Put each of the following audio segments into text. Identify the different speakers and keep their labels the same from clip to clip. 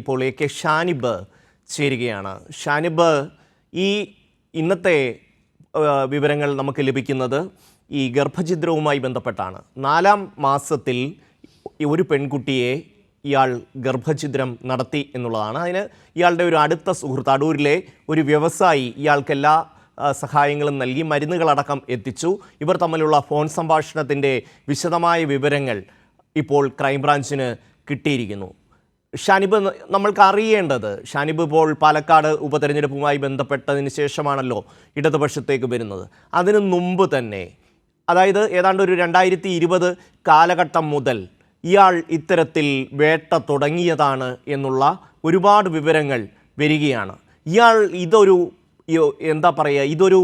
Speaker 1: ഇപ്പോൾ A K Shanib ചേരുകയാണ്. ഷാനിബ് ഈ ഇന്നത്തെ വിവരങ്ങൾ നമുക്ക് ലഭിക്കുന്നത് ഈ ഗർഭഛിദ്രവുമായി ബന്ധപ്പെട്ടാണ്. നാലാം മാസത്തിൽ ഒരു പെൺകുട്ടിയെ ഇയാൾ ഗർഭഛിദ്രം നടത്തി എന്നുള്ളതാണ്. അതിന് ഇയാളുടെ ഒരു അടുത്ത സുഹൃത്ത് അടൂരിലെ ഒരു വ്യവസായി ഇയാൾക്ക് എല്ലാ സഹായങ്ങളും നൽകി മരുന്നുകളടക്കം എത്തിച്ചു. ഇവർ തമ്മിലുള്ള ഫോൺ സംഭാഷണത്തിന്റെ വിശദമായ വിവരങ്ങൾ ഇപ്പോൾ ക്രൈംബ്രാഞ്ചിന് കിട്ടിയിരിക്കുന്നു. ഷാനിബ് നമ്മൾക്ക് അറിയേണ്ടത് ഷാനിബ് ഇപ്പോൾ പാലക്കാട് ഉപതെരഞ്ഞെടുപ്പുമായി ബന്ധപ്പെട്ടതിന് ശേഷമാണല്ലോ ഇടതുപക്ഷത്തേക്ക് വരുന്നത്. അതിനു മുമ്പ് തന്നെ അതായത് ഏതാണ്ട് ഒരു രണ്ടായിരത്തി ഇരുപത് കാലഘട്ടം മുതൽ ഇയാൾ ഇത്തരത്തിൽ വേട്ട തുടങ്ങിയതാണ് എന്നുള്ള ഒരുപാട് വിവരങ്ങൾ വരികയാണ്. ഇയാൾ ഇതൊരു എന്താ പറയുക ഇതൊരു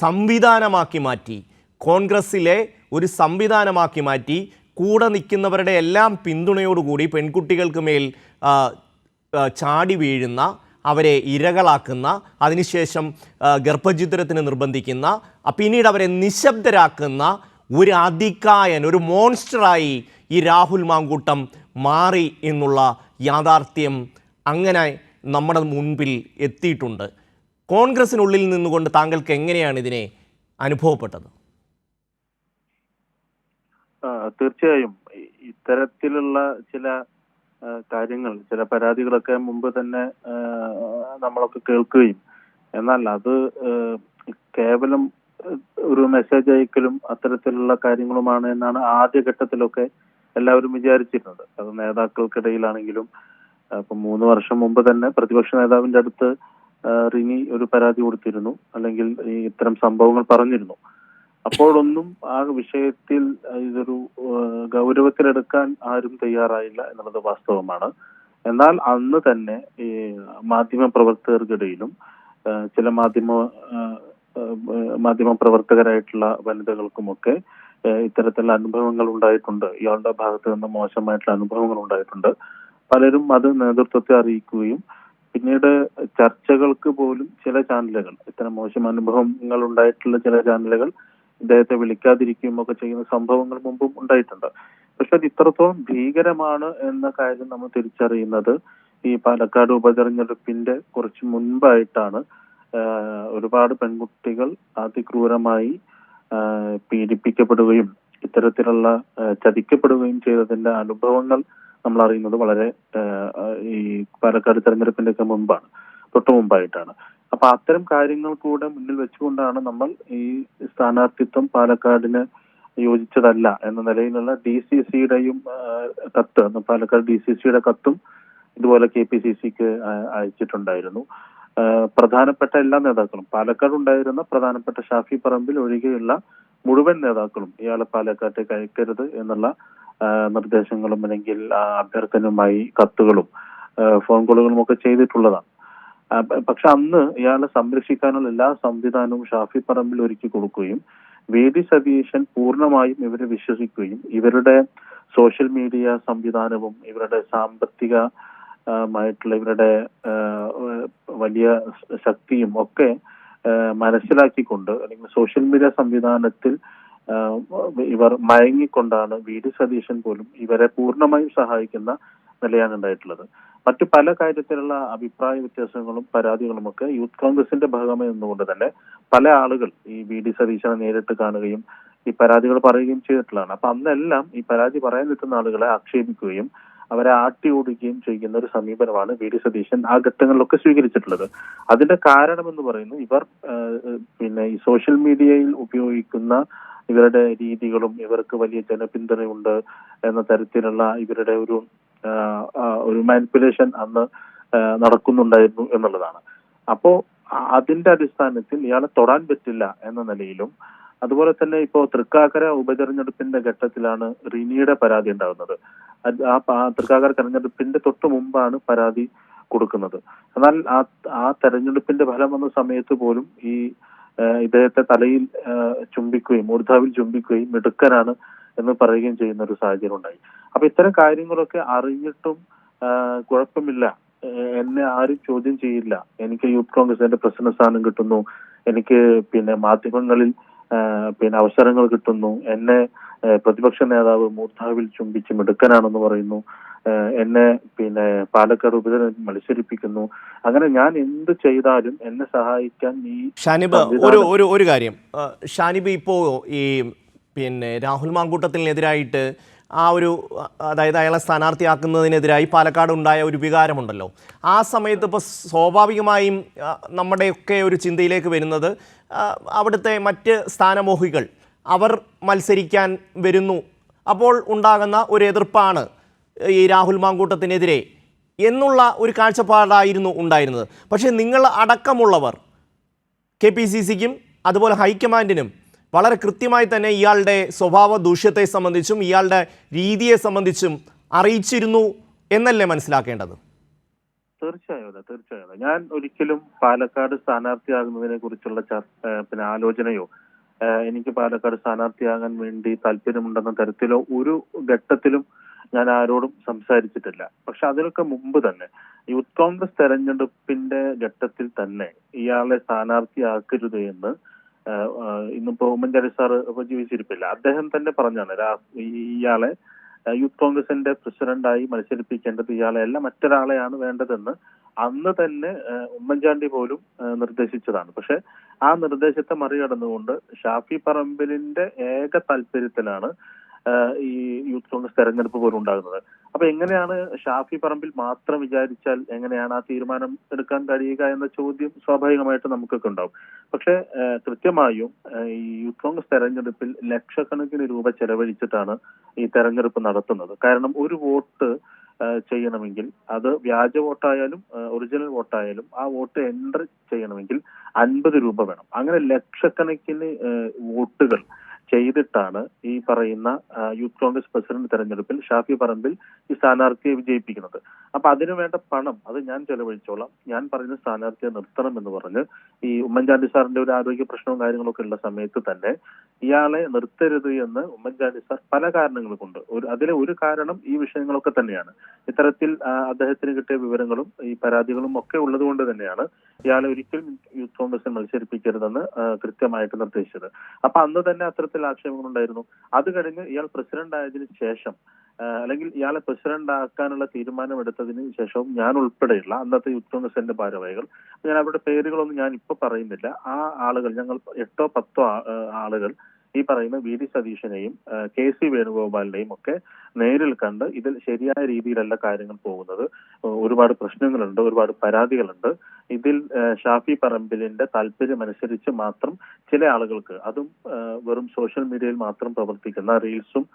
Speaker 1: സംവിധാനമാക്കി മാറ്റി കോൺഗ്രസ്സിലെ ഒരു സംവിധാനമാക്കി മാറ്റി കൂടെ നിൽക്കുന്നവരുടെ എല്ലാം പിന്തുണയോടുകൂടി പെൺകുട്ടികൾക്ക് മേൽ ചാടി വീഴുന്ന അവരെ ഇരകളാക്കുന്ന അതിനുശേഷം ഗർഭചിത്രത്തിന് നിർബന്ധിക്കുന്ന പിന്നീട് അവരെ നിശബ്ദരാക്കുന്ന ഒരു അതികായൻ ഒരു മോൺസ്റ്ററായി ഈ രാഹുൽ മാങ്കൂട്ടം മാറി എന്നുള്ള യാഥാർത്ഥ്യം അങ്ങനെ നമ്മുടെ മുൻപിൽ എത്തിയിട്ടുണ്ട്. കോൺഗ്രസിനുള്ളിൽ നിന്നുകൊണ്ട് താങ്കൾക്ക് എങ്ങനെയാണ് ഇതിനെ അനുഭവപ്പെട്ടത്?
Speaker 2: തീർച്ചയായും. ഇത്തരത്തിലുള്ള ചില കാര്യങ്ങൾ ചില പരാതികളൊക്കെ മുമ്പ് തന്നെ നമ്മളൊക്കെ കേൾക്കുകയും. എന്നാൽ അത് കേവലം ഒരു മെസ്സേജ് അയക്കലും അത്തരത്തിലുള്ള കാര്യങ്ങളുമാണ് എന്നാണ് ആദ്യഘട്ടത്തിലൊക്കെ എല്ലാവരും വിചാരിച്ചിരുന്നത്. അത് നേതാക്കൾക്കിടയിലാണെങ്കിലും അപ്പൊ മൂന്ന് വർഷം മുമ്പ് തന്നെ പ്രതിപക്ഷ നേതാവിന്റെ അടുത്ത് റിനി ഒരു പരാതി കൊടുത്തിരുന്നു. അല്ലെങ്കിൽ ഇത്തരം സംഭവങ്ങൾ പറഞ്ഞിരുന്നു. അപ്പോഴൊന്നും ആ വിഷയത്തിൽ ഇതൊരു ഗൗരവത്തിലെടുക്കാൻ ആരും തയ്യാറായില്ല എന്നുള്ളത് വാസ്തവമാണ്. എന്നാൽ അന്ന് തന്നെ ഈ മാധ്യമ പ്രവർത്തകർക്കിടയിലും ചില മാധ്യമ മാധ്യമ പ്രവർത്തകരായിട്ടുള്ള വനിതകൾക്കുമൊക്കെ ഇത്തരത്തിലുള്ള അനുഭവങ്ങൾ ഉണ്ടായിട്ടുണ്ട്. ഇയാളുടെ ഭാഗത്ത് നിന്ന് മോശമായിട്ടുള്ള അനുഭവങ്ങൾ ഉണ്ടായിട്ടുണ്ട്. പലരും അത് നേതൃത്വത്തെ അറിയിക്കുകയും പിന്നീട് ചർച്ചകൾക്ക് പോലും ചില ചാനലുകൾ ഇത്തരം മോശം അനുഭവങ്ങൾ ഉണ്ടായിട്ടുള്ള ചില ചാനലുകൾ ഇദ്ദേഹത്തെ വിളിക്കാതിരിക്കുകയും ഒക്കെ ചെയ്യുന്ന സംഭവങ്ങൾ മുമ്പും ഉണ്ടായിട്ടുണ്ട്. പക്ഷെ അത് ഇത്രത്തോളം ഭീകരമാണ് എന്ന കാര്യം നമ്മൾ തിരിച്ചറിയുന്നത് ഈ പാലക്കാട് ഉപതെരഞ്ഞെടുപ്പിന്റെ കുറച്ച് മുൻപായിട്ടാണ്. ഒരുപാട് പെൺകുട്ടികൾ അതിക്രൂരമായി പീഡിപ്പിക്കപ്പെടുകയും ഇത്തരത്തിലുള്ള ചതിക്കപ്പെടുകയും ചെയ്തതിന്റെ അനുഭവങ്ങൾ നമ്മൾ അറിയുന്നത് വളരെ ഈ പാലക്കാട് തെരഞ്ഞെടുപ്പിന്റെ ഒക്കെ മുമ്പാണ്. തൊട്ടു മുമ്പായിട്ടാണ് അപ്പൊ അത്തരം കാര്യങ്ങൾ കൂടെ മുന്നിൽ വെച്ചുകൊണ്ടാണ് നമ്മൾ ഈ സ്ഥാനാർത്ഥിത്വം പാലക്കാടിന് യോജിച്ചതല്ല എന്ന നിലയിലുള്ള ഡി സി സിയുടെയും കത്ത് പാലക്കാട് ഡി സി സിയുടെ കത്തും ഇതുപോലെ കെ പി സി സിക്ക് അയച്ചിട്ടുണ്ടായിരുന്നു. പ്രധാനപ്പെട്ട എല്ലാ നേതാക്കളും പാലക്കാട് ഉണ്ടായിരുന്ന പ്രധാനപ്പെട്ട ഷാഫി പറമ്പിൽ ഒഴികെയുള്ള മുഴുവൻ നേതാക്കളും ഇയാളെ പാലക്കാട്ടേക്ക് അയക്കരുത് എന്നുള്ള നിർദ്ദേശങ്ങളും അല്ലെങ്കിൽ അഭ്യർത്ഥനയുമായി കത്തുകളും ഫോൺ കോളുകളും ഒക്കെ ചെയ്തിട്ടുള്ളതാണ്. പക്ഷെ അന്ന് ഇയാളെ സംരക്ഷിക്കാനുള്ള എല്ലാ സംവിധാനവും ഷാഫി പറമ്പിൽ ഒരുക്കി കൊടുക്കുകയും വേദി സതീശൻ പൂർണമായും ഇവരെ വിശ്വസിക്കുകയും ഇവരുടെ സോഷ്യൽ മീഡിയ സംവിധാനവും ഇവരുടെ സാമ്പത്തിക മായിട്ടുള്ള ഇവരുടെ വലിയ ശക്തിയും ഒക്കെ മനസ്സിലാക്കിക്കൊണ്ട് അല്ലെങ്കിൽ സോഷ്യൽ മീഡിയ സംവിധാനത്തിൽ ഇവർ മയങ്ങിക്കൊണ്ടാണ് വി ഡി സതീശൻ പോലും ഇവരെ പൂർണമായും സഹായിക്കുന്ന നിലയാണ് ഉണ്ടായിട്ടുള്ളത്. മറ്റു പല കാര്യത്തിലുള്ള അഭിപ്രായ വ്യത്യാസങ്ങളും പരാതികളും ഒക്കെ യൂത്ത് കോൺഗ്രസിന്റെ ഭാഗമായി നിന്നുകൊണ്ട് തന്നെ പല ആളുകൾ ഈ വി ഡി സതീശനെ നേരിട്ട് കാണുകയും ഈ പരാതികൾ പറയുകയും ചെയ്തിട്ടുള്ളതാണ്. അപ്പൊ അന്നെല്ലാം ഈ പരാതി പറയാൻ നിൽക്കുന്ന ആളുകളെ ആക്ഷേപിക്കുകയും അവരെ ആട്ടി ഓടിക്കുകയും ചെയ്യുന്ന ഒരു സമീപനമാണ് വി ഡി സതീശൻ ആ ഘട്ടങ്ങളിലൊക്കെ സ്വീകരിച്ചിട്ടുള്ളത്. അതിന്റെ കാരണം എന്ന് പറയുന്നത് ഇവർ പിന്നെ ഈ സോഷ്യൽ മീഡിയയിൽ ഉപയോഗിക്കുന്ന ഇവരുടെ രീതികളും ഇവർക്ക് വലിയ ജനപിന്തുണയുണ്ട് എന്ന തരത്തിലുള്ള ഇവരുടെ ഒരു ഒരു മാനിപ്പുലേഷൻ അന്ന് നടക്കുന്നുണ്ടായിരുന്നു എന്നുള്ളതാണ്. അപ്പോ അതിന്റെ അടിസ്ഥാനത്തിൽ ഇയാളെ തൊടാൻ പറ്റില്ല എന്ന നിലയിലും അതുപോലെ തന്നെ ഇപ്പോ തൃക്കാക്കര ഉപതെരഞ്ഞെടുപ്പിന്റെ ഘട്ടത്തിലാണ് റിനിയുടെ പരാതി ഉണ്ടാകുന്നത്. ആ തൃക്കാക്കര തെരഞ്ഞെടുപ്പിന്റെ തൊട്ട് മുമ്പാണ് പരാതി കൊടുക്കുന്നത്. എന്നാൽ ആ ആ തെരഞ്ഞെടുപ്പിന്റെ ഫലം വന്ന സമയത്ത് പോലും ഈ ഇദ്ദേഹത്തെ തലയിൽ ചുംബിക്കുകയും മൂർധാവിൽ ചുംബിക്കുകയും മിടുക്കനാണ് എന്ന് പറയുകയും ചെയ്യുന്ന ഒരു സാഹചര്യം ഉണ്ടായി. അപ്പൊ ഇത്തരം കാര്യങ്ങളൊക്കെ അറിഞ്ഞിട്ടും കുഴപ്പമില്ല. എന്നെ ആരും ചോദ്യം ചെയ്യില്ല. എനിക്ക് യൂത്ത് കോൺഗ്രസിന്റെ പ്രസിഡന്റ് സ്ഥാനം കിട്ടുന്നു. എനിക്ക് പിന്നെ മാധ്യമങ്ങളിൽ പിന്നെ അവസരങ്ങൾ കിട്ടുന്നു. എന്നെ പ്രതിപക്ഷ നേതാവ് മൂർധാവിൽ ചുംബിച്ച് മിടുക്കനാണെന്ന് പറയുന്നു. എന്നെ പിന്നെ പാലക്കാട് ഉപതെരഞ്ഞെടുപ്പിൽ മത്സരിപ്പിക്കുന്നു. അങ്ങനെ ഞാൻ എന്ത് ചെയ്താലും എന്നെ സഹായിക്കാൻ നീ
Speaker 1: ഷാനിബ് ഒരു ഒരു ഒരു കാര്യം. ഷാനിബ് ഇപ്പോ ഈ പിന്നെ രാഹുൽ മാങ്കൂട്ടത്തിനെതിരായിട്ട് ആ ഒരു അതായത് അയാളെ സ്ഥാനാർത്ഥിയാക്കുന്നതിനെതിരായി പാലക്കാട് ഉണ്ടായ ഒരു വികാരമുണ്ടല്ലോ. ആ സമയത്ത് ഇപ്പോൾ സ്വാഭാവികമായും നമ്മുടെയൊക്കെ ഒരു ചിന്തയിലേക്ക് വരുന്നത് അവിടുത്തെ മറ്റ് സ്ഥാനമോഹികൾ അവർ മത്സരിക്കാൻ വരുന്നു. അപ്പോൾ ഉണ്ടാകുന്ന ഒരു എതിർപ്പാണ് ഈ രാഹുൽ മാങ്കൂട്ടത്തിനെതിരെ എന്നുള്ള ഒരു കാഴ്ചപ്പാടായിരുന്നു ഉണ്ടായിരുന്നത്. പക്ഷേ നിങ്ങൾ അടക്കമുള്ളവർ കെ പി സി സിക്കും അതുപോലെ ഹൈക്കമാൻഡിനും വളരെ കൃത്യമായി തന്നെ ഇയാളുടെ സ്വഭാവ ദൂഷ്യത്തെ സംബന്ധിച്ചും ഇയാളുടെ രീതിയെ സംബന്ധിച്ചും അറിയിച്ചിരുന്നു എന്നല്ലേ മനസ്സിലാക്കേണ്ടത്
Speaker 2: തീർച്ചയായും അതെ തീർച്ചയായും. ഞാൻ ഒരിക്കലും പാലക്കാട് സ്ഥാനാർത്ഥിയാകുന്നതിനെ കുറിച്ചുള്ള പിന്നെ ആലോചനയോ എനിക്ക് പാലക്കാട് സ്ഥാനാർത്ഥിയാകാൻ വേണ്ടി താല്പര്യമുണ്ടെന്ന തരത്തിലോ ഒരു ഘട്ടത്തിലും ഞാൻ ആരോടും സംസാരിച്ചിട്ടില്ല പക്ഷെ അതിനൊക്കെ മുമ്പ് തന്നെ യൂത്ത് കോൺഗ്രസ് തെരഞ്ഞെടുപ്പിന്റെ ഘട്ടത്തിൽ തന്നെ ഇയാളെ സ്ഥാനാർത്ഥിയാക്കരുത് എന്ന് ഇന്നിപ്പോ ഉമ്മൻചാണ്ടി സാർ ഇപ്പൊ ജീവിച്ചിരിപ്പില്ല അദ്ദേഹം തന്നെ പറഞ്ഞാണ് ഇയാളെ യൂത്ത് കോൺഗ്രസിന്റെ പ്രസിഡന്റായി മത്സരിപ്പിക്കേണ്ടത് ഇയാളെ അല്ല മറ്റൊരാളെയാണ് വേണ്ടതെന്ന് അന്ന് തന്നെ ഉമ്മൻചാണ്ടി പോലും നിർദ്ദേശിച്ചതാണ്. പക്ഷെ ആ നിർദ്ദേശത്തെ മറികടന്നുകൊണ്ട് ഷാഫി പറമ്പിലിന്റെ ഏക താല്പര്യത്തിലാണ് ഈ യൂത്ത് കോൺഗ്രസ് തെരഞ്ഞെടുപ്പ് പോലും ഉണ്ടാകുന്നത്. അപ്പൊ എങ്ങനെയാണ് ഷാഫി പറമ്പിൽ മാത്രം വിചാരിച്ചാൽ എങ്ങനെയാണ് ആ തീരുമാനം എടുക്കാൻ കഴിയുക എന്ന ചോദ്യം സ്വാഭാവികമായിട്ട് നമുക്കൊക്കെ ഉണ്ടാവും. പക്ഷെ കൃത്യമായും ഈ യൂത്ത് കോൺഗ്രസ് തെരഞ്ഞെടുപ്പിൽ ലക്ഷക്കണക്കിന് രൂപ ചെലവഴിച്ചിട്ടാണ് ഈ തെരഞ്ഞെടുപ്പ് നടത്തുന്നത്. കാരണം ഒരു വോട്ട് ചെയ്യണമെങ്കിൽ അത് വ്യാജ വോട്ടായാലും ഒറിജിനൽ വോട്ടായാലും ആ വോട്ട് എൻട്രി ചെയ്യണമെങ്കിൽ അൻപത് രൂപ വേണം. അങ്ങനെ ലക്ഷക്കണക്കിന് വോട്ടുകൾ ചെയ്തിട്ടാണ് ഈ പറയുന്ന യൂത്ത് കോൺഗ്രസ് പ്രസിഡന്റ് തെരഞ്ഞെടുപ്പിൽ ഷാഫി പറമ്പിൽ ഈ സ്ഥാനാർത്ഥിയെ വിജയിപ്പിക്കുന്നത്. അപ്പൊ അതിനുവേണ്ട പണം അത് ഞാൻ ചെലവഴിച്ചോളാം. ഞാൻ പറയുന്ന സ്ഥാനാർത്ഥിയെ നിർത്തണം എന്ന് പറഞ്ഞ് ഈ ഉമ്മൻചാണ്ടി സാറിന്റെ ഒരു ആരോഗ്യ പ്രശ്നവും കാര്യങ്ങളൊക്കെ ഉള്ള സമയത്ത് തന്നെ ഇയാളെ നിർത്തരുത് എന്ന് ഉമ്മൻചാണ്ടി സാർ പല കാരണങ്ങൾ കൊണ്ട് ഒരു അതിലെ ഒരു കാരണം ഈ വിഷയങ്ങളൊക്കെ തന്നെയാണ്. ഇത്തരത്തിൽ അദ്ദേഹത്തിന് കിട്ടിയ വിവരങ്ങളും ഈ പരാതികളും ഒക്കെ ഉള്ളത് കൊണ്ട് തന്നെയാണ് ഇയാളെ ഒരിക്കലും യൂത്ത് കോൺഗ്രസിൽ മത്സരിപ്പിക്കരുതെന്ന് കൃത്യമായിട്ട് നിർദ്ദേശിച്ചത്. അപ്പൊ അന്ന് തന്നെ അത്തരത്തിൽ ആക്ഷേപങ്ങൾ ഉണ്ടായിരുന്നു അത് കഴിഞ്ഞ് ഇയാൾ പ്രസിഡന്റ് ആയതിനു ശേഷം അല്ലെങ്കിൽ ഇയാളെ പ്രസിഡന്റ് ആക്കാനുള്ള തീരുമാനമെടുത്തതിന് ശേഷവും ഞാൻ ഉൾപ്പെടെയുള്ള അന്നത്തെ യൂത്ത് കോൺഗ്രസിന്റെ ഭാരവാഹികൾ ഞാൻ അവരുടെ പേരുകളൊന്നും ഞാൻ ഇപ്പൊ പറയുന്നില്ല. ആ ആളുകൾ ഞങ്ങൾ എട്ടോ പത്തോ ആളുകൾ ഈ പറയുന്ന വി ഡി സതീശനെയും കെ സി വേണുഗോപാലിനെയും ഒക്കെ നേരിൽ കണ്ട് ഇതിൽ ശരിയായ രീതിയിലല്ല കാര്യങ്ങൾ പോകുന്നത്. ഒരുപാട് പ്രശ്നങ്ങളുണ്ട് ഒരുപാട് പരാതികളുണ്ട്. ഇതിൽ ഷാഫി പറമ്പിലിന്റെ താല്പര്യമനുസരിച്ച് മാത്രം ചില ആളുകൾക്ക് അതും വെറും സോഷ്യൽ മീഡിയയിൽ മാത്രം പ്രവർത്തിക്കുന്ന റീൽസും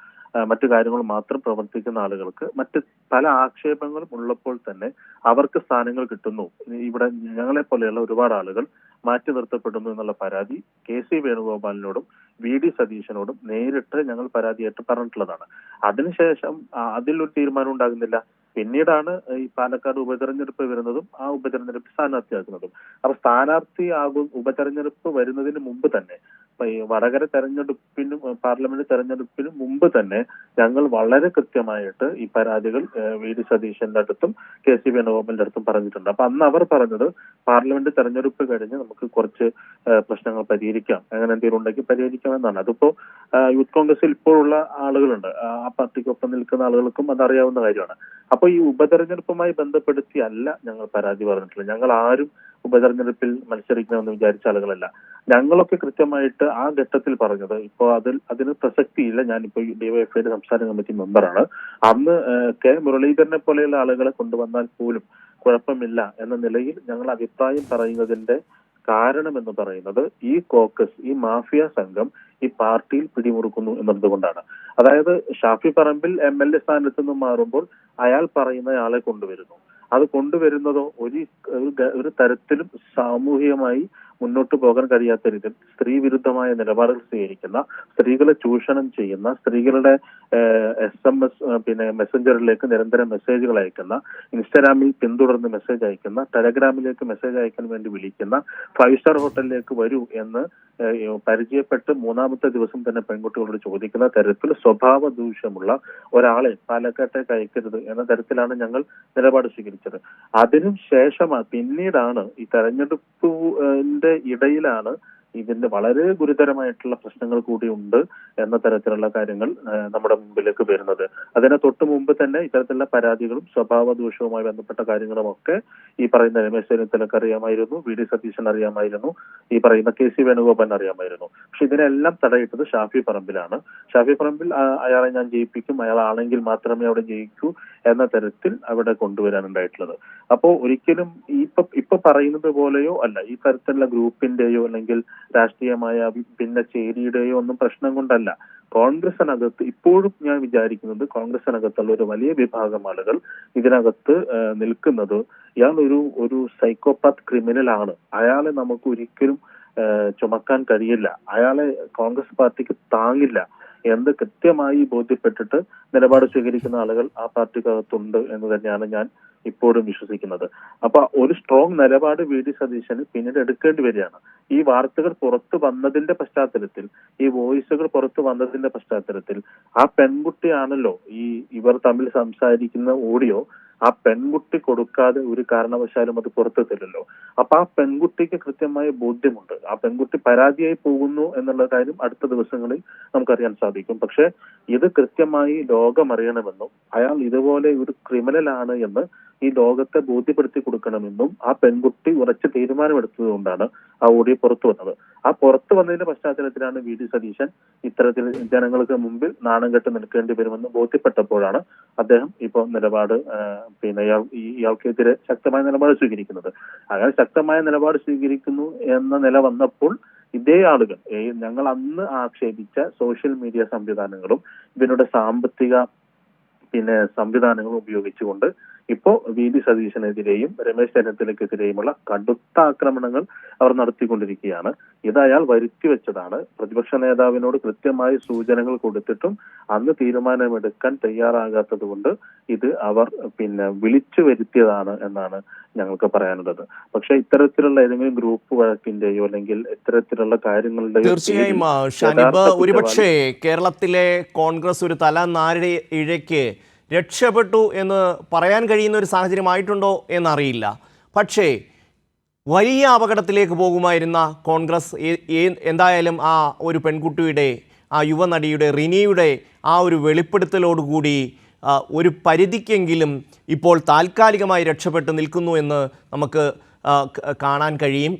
Speaker 2: മറ്റു കാര്യങ്ങൾ മാത്രം പ്രവർത്തിക്കുന്ന ആളുകൾക്ക് മറ്റ് പല ആക്ഷേപങ്ങളും ഉള്ളപ്പോൾ തന്നെ അവർക്ക് സ്ഥാനങ്ങൾ കിട്ടുന്നു. ഇവിടെ ഞങ്ങളെ പോലെയുള്ള ഒരുപാട് ആളുകൾ മാറ്റി നിർത്തപ്പെടുന്നു എന്നുള്ള പരാതി കെ സി വേണുഗോപാലിനോടും വി ഡി സതീശനോടും നേരിട്ട് ഞങ്ങൾ പരാതിയായിട്ട് പറഞ്ഞിട്ടുള്ളതാണ്. അതിനുശേഷം അതിലൊരു തീരുമാനം ഉണ്ടാകുന്നില്ല. പിന്നീടാണ് ഈ പാലക്കാട് ഉപതെരഞ്ഞെടുപ്പ് വരുന്നതും ആ ഉപതെരഞ്ഞെടുപ്പ് സ്ഥാനാർത്ഥിയാക്കുന്നതും. അപ്പൊ സ്ഥാനാർത്ഥി ആകും ഉപതെരഞ്ഞെടുപ്പ് വരുന്നതിന് മുമ്പ് തന്നെ വടകര തെരഞ്ഞെടുപ്പിനും പാർലമെന്റ് തെരഞ്ഞെടുപ്പിനും മുമ്പ് തന്നെ ഞങ്ങൾ വളരെ കൃത്യമായിട്ട് ഈ പരാതികൾ വി ഡി സതീശന്റെ അടുത്തും കെ സി വേണുഗോപാലിന്റെ അടുത്തും പറഞ്ഞിട്ടുണ്ട്. അപ്പൊ അന്ന് അവർ പറഞ്ഞത് പാർലമെന്റ് തെരഞ്ഞെടുപ്പ് കഴിഞ്ഞ് നമുക്ക് കുറച്ച് പ്രശ്നങ്ങൾ പരിഹരിക്കാം. അങ്ങനെ എന്തെങ്കിലും ഉണ്ടെങ്കിൽ പരിഹരിക്കാം എന്നാണ് അതിപ്പോ യൂത്ത് കോൺഗ്രസിൽ ഇപ്പോഴുള്ള ആളുകളുണ്ട്. ആ പാർട്ടിക്കൊപ്പം നിൽക്കുന്ന ആളുകൾക്കും അതറിയാവുന്ന കാര്യമാണ്. അപ്പൊ ഈ ഉപതെരഞ്ഞെടുപ്പുമായി ബന്ധപ്പെടുത്തി അല്ല ഞങ്ങൾ പരാതി പറഞ്ഞിട്ടുള്ളത്. ഞങ്ങൾ ആരും ഉപതെരഞ്ഞെടുപ്പിൽ മത്സരിക്കണമെന്ന് വിചാരിച്ച ആളുകളല്ല. ഞങ്ങളൊക്കെ കൃത്യമായിട്ട് ആ ഘട്ടത്തിൽ പറഞ്ഞത് ഇപ്പോൾ അതിൽ അതിന് പ്രസക്തിയില്ല. ഞാനിപ്പോ ഡിവൈഎഫ്ഐയുടെ സംസ്ഥാന കമ്മിറ്റി മെമ്പറാണ്. അന്ന് കെ മുരളീധരനെ പോലെയുള്ള ആളുകളെ കൊണ്ടുവന്നാൽ പോലും കുഴപ്പമില്ല എന്ന നിലയിൽ ഞങ്ങൾ അഭിപ്രായം പറയുന്നതിന്റെ കാരണം എന്ന് പറയുന്നത് ഈ കോക്കസ് ഈ മാഫിയ സംഘം ഈ പാർട്ടിയിൽ പിടിമുറുക്കുന്നു എന്നതുകൊണ്ടാണ് അതായത് Shafi Parambil M L A സ്ഥാനത്ത് നിന്ന് മാറുമ്പോൾ അയാൾ പറയുന്ന ആളെ കൊണ്ടുവരുന്നു. അത് കൊണ്ടുവരുന്നതോ ഒരു ഒരു തരത്തിലും സാമൂഹികമായി മുന്നോട്ട് പോകാൻ കഴിയാത്ത രീതിയിൽ സ്ത്രീ വിരുദ്ധമായ നിലപാടുകൾ സ്വീകരിക്കുന്ന സ്ത്രീകളെ ചൂഷണം ചെയ്യുന്ന സ്ത്രീകളുടെ എസ് എം എസ് പിന്നെ മെസ്സഞ്ചറിലേക്ക് നിരന്തരം മെസ്സേജുകൾ അയക്കുന്ന ഇൻസ്റ്റാഗ്രാമിൽ പിന്തുടർന്ന് മെസ്സേജ് അയക്കുന്ന ടെലഗ്രാമിലേക്ക് മെസ്സേജ് അയക്കാൻ വേണ്ടി വിളിക്കുന്ന ഫൈവ് സ്റ്റാർ ഹോട്ടലിലേക്ക് വരൂ എന്ന് പരിചയപ്പെട്ട് മൂന്നാമത്തെ ദിവസം തന്നെ പെൺകുട്ടികളോട് ചോദിക്കുന്ന തരത്തിൽ സ്വഭാവ ദൂഷ്യമുള്ള ഒരാളെ പാലക്കാട്ടേക്ക് അയക്കരുത് എന്ന തരത്തിലാണ് ഞങ്ങൾ നിലപാട് സ്വീകരിച്ചത്. അതിനും ശേഷമാണ് പിന്നീടാണ് ഈ തെരഞ്ഞെടുപ്പിന്റെ ഇടയിലാണ് ഇതിന്റെ വളരെ ഗുരുതരമായിട്ടുള്ള പ്രശ്നങ്ങൾ കൂടി ഉണ്ട് എന്ന തരത്തിലുള്ള കാര്യങ്ങൾ നമ്മുടെ മുമ്പിലേക്ക് വരുന്നത്. അതിന് തൊട്ട് മുമ്പ് തന്നെ ഇത്തരത്തിലുള്ള പരാതികളും സ്വഭാവ ദൂഷവുമായി ബന്ധപ്പെട്ട കാര്യങ്ങളും ഒക്കെ ഈ പറയുന്ന രമേശ് ചെന്നിത്തലക്ക് അറിയാമായിരുന്നു വി ഡി സതീശൻ അറിയാമായിരുന്നു ഈ പറയുന്ന കെ സി വേണുഗോപാൽ അറിയാമായിരുന്നു. പക്ഷെ ഇതിനെല്ലാം തടയിട്ടത് ഷാഫി പറമ്പിലാണ്. ഷാഫി പറമ്പിൽ അയാളെ ഞാൻ ജയിപ്പിക്കും അയാളാണെങ്കിൽ മാത്രമേ അവിടെ ജയിക്കൂ എന്ന തരത്തിൽ അവിടെ കൊണ്ടുവരാനുണ്ടായിട്ടുള്ളത്. അപ്പോ ഒരിക്കലും ഇപ്പൊ ഇപ്പൊ പറയുന്നത് പോലെയോ അല്ല ഈ തരത്തിലുള്ള ഗ്രൂപ്പിന്റെയോ അല്ലെങ്കിൽ രാഷ്ട്രീയമായ പിന്നെ ഭിന്ന ചേരിയുടെയോ ഒന്നും പ്രശ്നം കൊണ്ടല്ല. കോൺഗ്രസിനകത്ത് ഇപ്പോഴും ഞാൻ വിചാരിക്കുന്നത് കോൺഗ്രസിനകത്തുള്ള ഒരു വലിയ വിഭാഗം ആളുകൾ ഇതിനകത്ത് നിൽക്കുന്നത് ഇയാൾ ഒരു ഒരു സൈക്കോപാത്ത് ക്രിമിനൽ ആണ്. അയാളെ നമുക്ക് ഒരിക്കലും ചുമക്കാൻ കഴിയില്ല. അയാളെ കോൺഗ്രസ് പാർട്ടിക്ക് താങ്ങില്ല. എന്ത് കൃത്യമായി ബോധ്യപ്പെട്ടിട്ട് നിലപാട് സ്വീകരിക്കുന്ന ആളുകൾ ആ പാർട്ടിക്കകത്തുണ്ട് എന്ന് തന്നെയാണ് ഞാൻ ഇപ്പോഴും വിശ്വസിക്കുന്നത്. അപ്പൊ ഒരു സ്ട്രോങ് നിലപാട് വി ഡി സതീശന് പിന്നീട് എടുക്കേണ്ടി വരികയാണ്. ഈ വാർത്തകൾ പുറത്തു വന്നതിന്റെ പശ്ചാത്തലത്തിൽ ഈ വോയിസുകൾ പുറത്തു വന്നതിന്റെ പശ്ചാത്തലത്തിൽ ആ പെൺകുട്ടിയാണല്ലോ ഈ ഇവർ തമ്മിൽ സംസാരിക്കുന്ന ഓഡിയോ ആ പെൺകുട്ടി കൊടുക്കാതെ ഒരു കാരണവശാലും അത് പുറത്തു തരില്ലല്ലോ അപ്പൊ ആ പെൺകുട്ടിക്ക് കൃത്യമായ ബോധ്യമുണ്ട്. ആ പെൺകുട്ടി പരാതിയായി പോകുന്നു എന്നുള്ള കാര്യം അടുത്ത ദിവസങ്ങളിൽ നമുക്കറിയാൻ സാധിക്കും. പക്ഷെ ഇത് കൃത്യമായി ലോകമറിയണമെന്നും അയാൾ ഇതുപോലെ ഒരു ക്രിമിനലാണ് എന്ന് ഈ ലോകത്തെ ബോധ്യപ്പെടുത്തി കൊടുക്കണമെന്നും ആ പെൺകുട്ടി ഉറച്ച തീരുമാനമെടുത്തതുകൊണ്ടാണ് ആ ഓഡിയോ പുറത്തു വന്നത്. ആ പുറത്തു വന്നതിന്റെ പശ്ചാത്തലത്തിലാണ് വി ഡി സതീശൻ ഇത്തരത്തിൽ ജനങ്ങൾക്ക് മുമ്പിൽ നാണം കെട്ട് നിൽക്കേണ്ടി വരുമെന്ന് ബോധ്യപ്പെട്ടപ്പോഴാണ് അദ്ദേഹം ഇപ്പോൾ നിലപാട് പിന്നെ ഇയാൾക്കെതിരെ ശക്തമായ നിലപാട് സ്വീകരിക്കുന്നത്. അങ്ങനെ ശക്തമായ നിലപാട് സ്വീകരിക്കുന്നു എന്ന നില വന്നപ്പോൾ ഇതേ ആളുകൾ ഞങ്ങൾ അന്ന് ആക്ഷേപിച്ച സോഷ്യൽ മീഡിയ സംവിധാനങ്ങളും ഇവരുടെ സാമ്പത്തിക പിന്നെ സംവിധാനങ്ങളും ഉപയോഗിച്ചുകൊണ്ട് ഇപ്പോ വി ഡി സതീശനെതിരെയും രമേശ് ചെന്നിത്തലക്കെതിരെയുമുള്ള കടുത്ത ആക്രമണങ്ങൾ അവർ നടത്തിക്കൊണ്ടിരിക്കുകയാണ്. ഇത് അയാൾ വരുത്തി വെച്ചതാണ്. പ്രതിപക്ഷ നേതാവിനോട് കൃത്യമായി സൂചനകൾ കൊടുത്തിട്ടും അന്ന് തീരുമാനമെടുക്കാൻ തയ്യാറാകാത്തത് കൊണ്ട് ഇത് അവർ പിന്നെ വിളിച്ചു വരുത്തിയതാണ് എന്നാണ് ഞങ്ങൾക്ക് പറയാനുള്ളത്. പക്ഷെ ഇത്തരത്തിലുള്ള ഏതെങ്കിലും ഗ്രൂപ്പ് വഴക്കിന്റെയോ അല്ലെങ്കിൽ ഇത്തരത്തിലുള്ള കാര്യങ്ങളുടെയോ
Speaker 1: തീർച്ചയായും ഒരുപക്ഷേ കേരളത്തിലെ കോൺഗ്രസ് ഒരു തല നാരി ഇഴയ്ക്ക് രക്ഷപ്പെട്ടു എന്ന് പറയാൻ കഴിയുന്ന ഒരു സാഹചര്യമായിട്ടുണ്ടോ എന്നറിയില്ല. പക്ഷേ വലിയ അപകടത്തിലേക്ക് പോകുമായിരുന്ന കോൺഗ്രസ് എന്തായാലും ആ ഒരു പെൺകുട്ടിയുടെ ആ യുവനടിയുടെ റിനിയുടെ ആ ഒരു വെളിപ്പെടുത്തലോടുകൂടി ഒരു പരിധിക്കെങ്കിലും ഇപ്പോൾ താൽക്കാലികമായി രക്ഷപ്പെട്ട് നിൽക്കുന്നു എന്ന് നമുക്ക് കാണാൻ കഴിയും.